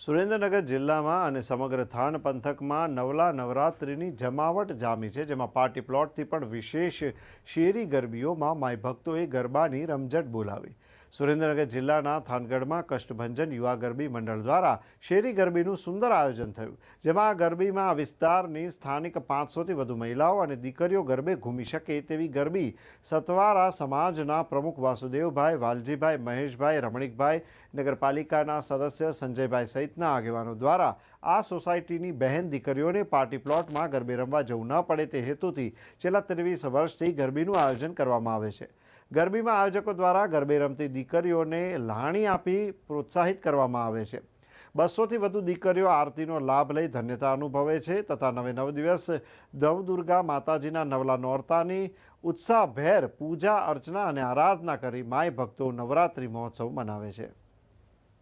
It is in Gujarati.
સુરેન્દ્રનગર જિલ્લામાં અને સમગ્ર થાન પંથકમાં નવલા નવરાત્રિની જમાવટ જામી છે, જેમાં પાર્ટી પ્લોટથી પણ વિશેષ શેરી ગરબીઓમાં માય ભક્તોએ ગરબાની રમઝટ બોલાવી. સુરેન્દ્રનગર જિલ્લાના થાનગઢમાં કષ્ટભંજન યુવા ગરબી મંડળ દ્વારા શેરી ગરબીનું સુંદર આયોજન થયું, જેમાં આ ગરબીમાં આ વિસ્તારની સ્થાનિક પાંચસોથી વધુ મહિલાઓ અને દીકરીઓ ગરબે ઘૂમી શકે તેવી ગરબી સતવારા સમાજના પ્રમુખ વાસુદેવભાઈ, વાલજીભાઈ, મહેશભાઈ, રમણીકભાઈ, નગરપાલિકાના સદસ્ય સંજયભાઈ સહિતના આગેવાનો દ્વારા આ સોસાયટીની બહેન દીકરીઓને પાર્ટી પ્લોટમાં ગરબે રમવા જવું ન પડે તે હેતુથી છેલ્લા ત્રેવીસ વર્ષથી ગરબીનું આયોજન કરવામાં આવે છે. ગરબીમાં આયોજકો દ્વારા ગરબે રમતી દીકરીઓને લાણી આપી પ્રોત્સાહિત કરવામાં આવે છે. બસોથી વધુ દીકરીઓ આરતીનો લાભ લઈ ધન્યતા અનુભવે છે તથા નવે નવ દિવસ દવદુર્ગા માતાજીના નવલા નોરતાની ઉત્સાહભેર પૂજા અર્ચના અને આરાધના કરી માય ભક્તો નવરાત્રિ મહોત્સવ મનાવે છે.